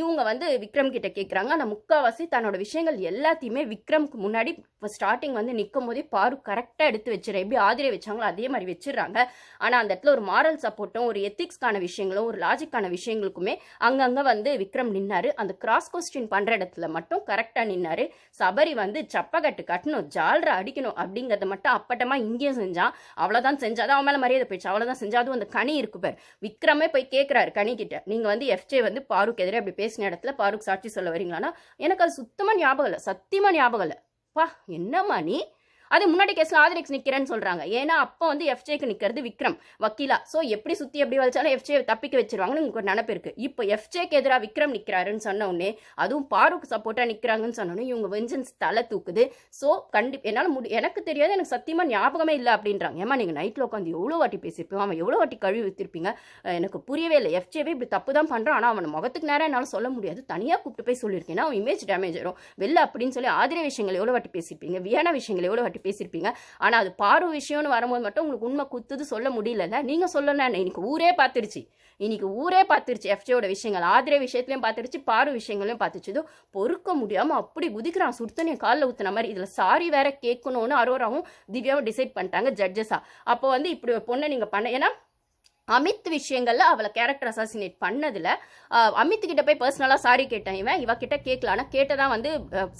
இவங்க வந்து விக்ரம் கிட்ட கேட்குறாங்க ஆனால் முக்காவாசி தன்னோட விஷயங்கள் எல்லாத்தையுமே விக்ரம்க்கு முன்னாடி இப்போ ஸ்டார்டிங் வந்து நிற்கும் போதே பாரு கரெக்டாக எடுத்து வச்சிடறேன் எப்படி ஆதிரை வச்சாங்களோ அதே மாதிரி வச்சிடுறாங்க. ஆனால் அந்த இடத்துல ஒரு மாரல் சப்போர்ட்டும் ஒரு எத்திக்ஸ்க்கான விஷயங்களும் ஒரு லாஜிக்கான விஷயங்களுக்குமே அங்கங்கே வந்து விக்ரம் நின்னாரு. அந்த கிராஸ் கொஸ்டின் பண்ணுற இடத்துல மட்டும் கரெக்டாக நின்னார். சபரி வந்து சப்பக்கட்டு கட்டணும் ஜால்ரா அடிக்கணும் அப்படிங்கிறத மட்டும் அப்பட்டமாக இங்கேயும் செஞ்சான். அவ்வளோதான் செஞ்சாதான் அவன் மேலே மரியாதை போயிடுச்சு. அவ்வளோதான் செஞ்சால் அதுவும் அந்த கனி இருக்கு பார். விக்ரமே போய் கேட்குறாரு கனி கிட்ட நீங்கள் வந்து எஃப்ஜே வந்து பாருக்கு எதிரே அப்படி பேசின இடத்துல பாருக் சாட்சி சொல்ல வரீங்களான்னா எனக்கு அது சுத்தமாக ஞாபகம் இல்லை. சத்தியமாக ஞாபகம் இல்லை. பா என்னம்மா நீ? அது முன்னாடி கேஸ்ல ஆதிரெக்ஸ் நிக்கிறேன்னு சொல்றாங்க. ஏன்னா அப்போ வந்து எஃப்ஜேக்கு நிக்கிறது விக்ரம் வக்கீலா. சோ எப்படி சுத்தி எப்படி வச்சாலும் எஃப்ஜே தப்பிக்க வச்சிருவாங்கன்னு உங்களுக்கு ஒரு நினப்பு இருக்கு. இப்போ எஃப்ஜேக்கு எதிராக விக்ரம் நிக்கிறாருன்னு சொன்ன உடனே அதுவும் பாரூக் சப்போர்ட்டா நிக்கிறாங்கன்னு சொன்ன உடனே இவங்க வெஞ்சன்ஸ் தலை தூக்குது. ஸோ கண்டி என்னால் முடி எனக்கு தெரியாது எனக்கு சத்தியமா ஞாபகமே இல்லை அப்படின்றாங்க. ஏமா நீங்க நைட்ல உட்காந்து எவ்வளோ வாட்டி பேசியிருப்பீங்க? அவன் எவ்வளோ வாட்டி கழுவி வச்சிருப்பீங்க எனக்கு புரியவே இல்லை. எஃப்ஜேவே இப்படி தப்பு தான் பண்றான். ஆனால் அவன் முகத்துக்கு நேரம் என்னால் சொல்ல முடியாது. தனியாக கூப்பிட்டு போய் சொல்லியிருக்கேன். அவன் இமேஜ் டேமேஜ் ஆயிரும். வெளில அப்படின்னு சொல்லி ஆதிரிய விஷயங்கள் எவ்வளோ வாட்டி பேசியிருப்பீங்க? வியான விஷயங்கள் எவ்வளோ வாட்டி பேசியிருப்பீங்க ஆனால் அது பாரு விஷயம்னு வரும்போது மட்டும் உங்களுக்கு உண்மை குத்துது சொல்ல முடியலல்ல. நீங்கள் சொல்லணும் இன்னைக்கு ஊரே பார்த்துருச்சு. இன்னைக்கு ஊரே பார்த்துருச்சு. எஃப்ஜேயோட விஷயங்கள் ஆதிரை விஷயத்துலையும் பார்த்துருச்சு பாரு விஷயங்களையும் பார்த்துச்சு இதோ பொறுக்க முடியாமல் அப்படி குதிக்கிறான். சுடுத்தனையும் காலில் ஊத்துன மாதிரி இதில் சாரி வேற கேட்கணும்னு அரோராவும் திவ்யாவும் டிசைட் பண்ணிட்டாங்க ஜட்ஜஸாக அப்போ வந்து இப்படி பொண்ணை நீங்கள் பண்ண ஏன்னா அமித் விஷயங்கள்ல அவளை கேரக்டர் அசாசினேட் பண்ணதுல அமித் கிட்ட போய் பர்சனலா சாரி கேட்டேன். இவன் இவ கிட்ட கேட்கல ஆனா கேட்டதா வந்து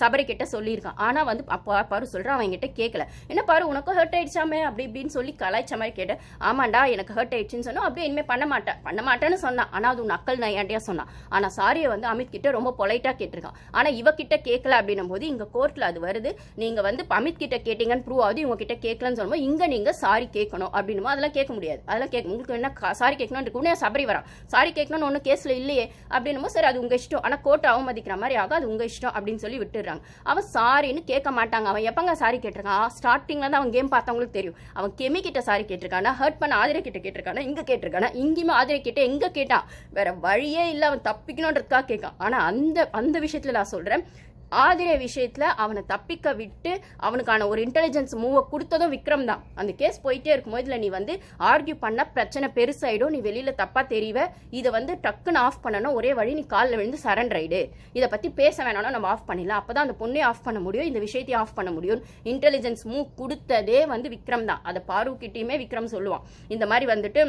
சபரி கிட்ட சொல்லியிருக்கான். ஆனா வந்து அப்பா பாரு சொல்றான் அவன் கிட்ட கேட்கல என்ன பாரு உனக்கும் ஹர்ட் ஆயிடுச்சாமே? அப்படி இப்படின்னு சொல்லி கலாய்ச்ச மாதிரி கேட்டேன். ஆமாண்டா எனக்கு ஹர்ட் ஆயிடுச்சுன்னு சொன்னா அப்படியே இனிமே பண்ண மாட்டேன். பண்ண மாட்டேன்னு சொன்னான். ஆனா அது நக்கல் நையாண்டியா சொன்னான். ஆனா சாரியை வந்து அமித் கிட்ட ரொம்ப பொலைட்டா கேட்டிருக்கான். ஆனா இவ கிட்ட கேட்கல அப்படின்னும் போது இங்க கோர்ட்ல அது வருது. நீங்க வந்து அமித் கிட்ட கேட்டீங்கன்னு ப்ரூவ் ஆகுது. இவங்க கிட்ட கேட்கலன்னு சொல்லும்போது இங்க நீங்க சாரி கேட்கணும் அப்படின்னும் அதெல்லாம் கேட்க முடியாது. அதெல்லாம் கேட்க உங்களுக்கு என்ன சாரி கேட்கணும்னு உடனே சபரி வரான் சாரி கேட்கணும்னு ஒன்றும் கேஸில் இல்லையே. அப்படின்னும் சரி அது உங்கள் இஷ்டம். ஆனால் கோர்ட் அவமதிக்கிற மாதிரி ஆகும் அது உங்கள் இஷ்டம் அப்படின்னு சொல்லி விட்டுடுறாங்க. அவன் சாரின்னு கேட்க மாட்டாங்க. அவன் எப்பங்க சாரி கேட்டிருக்கான் ஸ்டார்டிங்ல தான் அவன் கேம் பார்த்தவங்களுக்கு தெரியும். அவன் கெமி கிட்ட சாரி கேட்டிருக்கானா? ஹர்ட் பண்ண ஆதிரை கிட்ட கேட்டிருக்கானா? இங்கே கேட்டிருக்கானா? இங்கேயுமே ஆதிரை கிட்ட எங்கே கேட்டான்? வேற வழியே இல்லை அவன் தப்பிக்கணுன்றதுக்காக கேட்கான். ஆனால் அந்த அந்த விஷயத்தில் நான் சொல்கிறேன் ஆதிரை விஷயத்தில் அவனை தப்பிக்க விட்டு அவனுக்கான ஒரு இன்டெலிஜென்ஸ் மூவை கொடுத்ததும் விக்ரம் தான். அந்த கேஸ் போயிட்டே இருக்கும்போது இதில் நீ வந்து ஆர்கியூ பண்ண பிரச்சனை பெருசாயிடும் நீ வெளியில் தப்பாக தெரிவ இதை வந்து டக்குன்னு ஆஃப் பண்ணணும். ஒரே வழி நீ காலில் விழுந்து சரண்டர் ஆயிடு. இதை பற்றி பேச வேணாலும் நம்ம ஆஃப் பண்ணிடலாம். அப்பதான் அந்த பொண்ணே ஆஃப் பண்ண முடியும் இந்த விஷயத்தையும் ஆஃப் பண்ண முடியும். இன்டெலிஜென்ஸ் மூவ் கொடுத்ததே வந்து விக்ரம் தான். அதை பாருக்கிட்டையுமே விக்ரம் சொல்லுவான். இந்த மாதிரி வந்துட்டு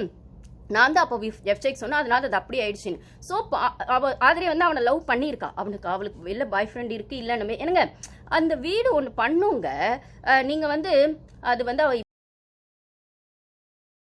நான் தான் அப்போ எஃப்சைக் சொன்னேன் அதனால் அது அப்படி ஆயிடுச்சுன்னு. ஸோ அவ ஆதிரை வந்து அவனை லவ் பண்ணியிருக்கா. அவனுக்கு அவளுக்கு வெளில பாய் ஃப்ரெண்ட் இருக்குது இல்லைன்னு. என்னங்க அந்த வீடு ஒன்று பண்ணுங்க. நீங்கள் வந்து அது வந்து அவள்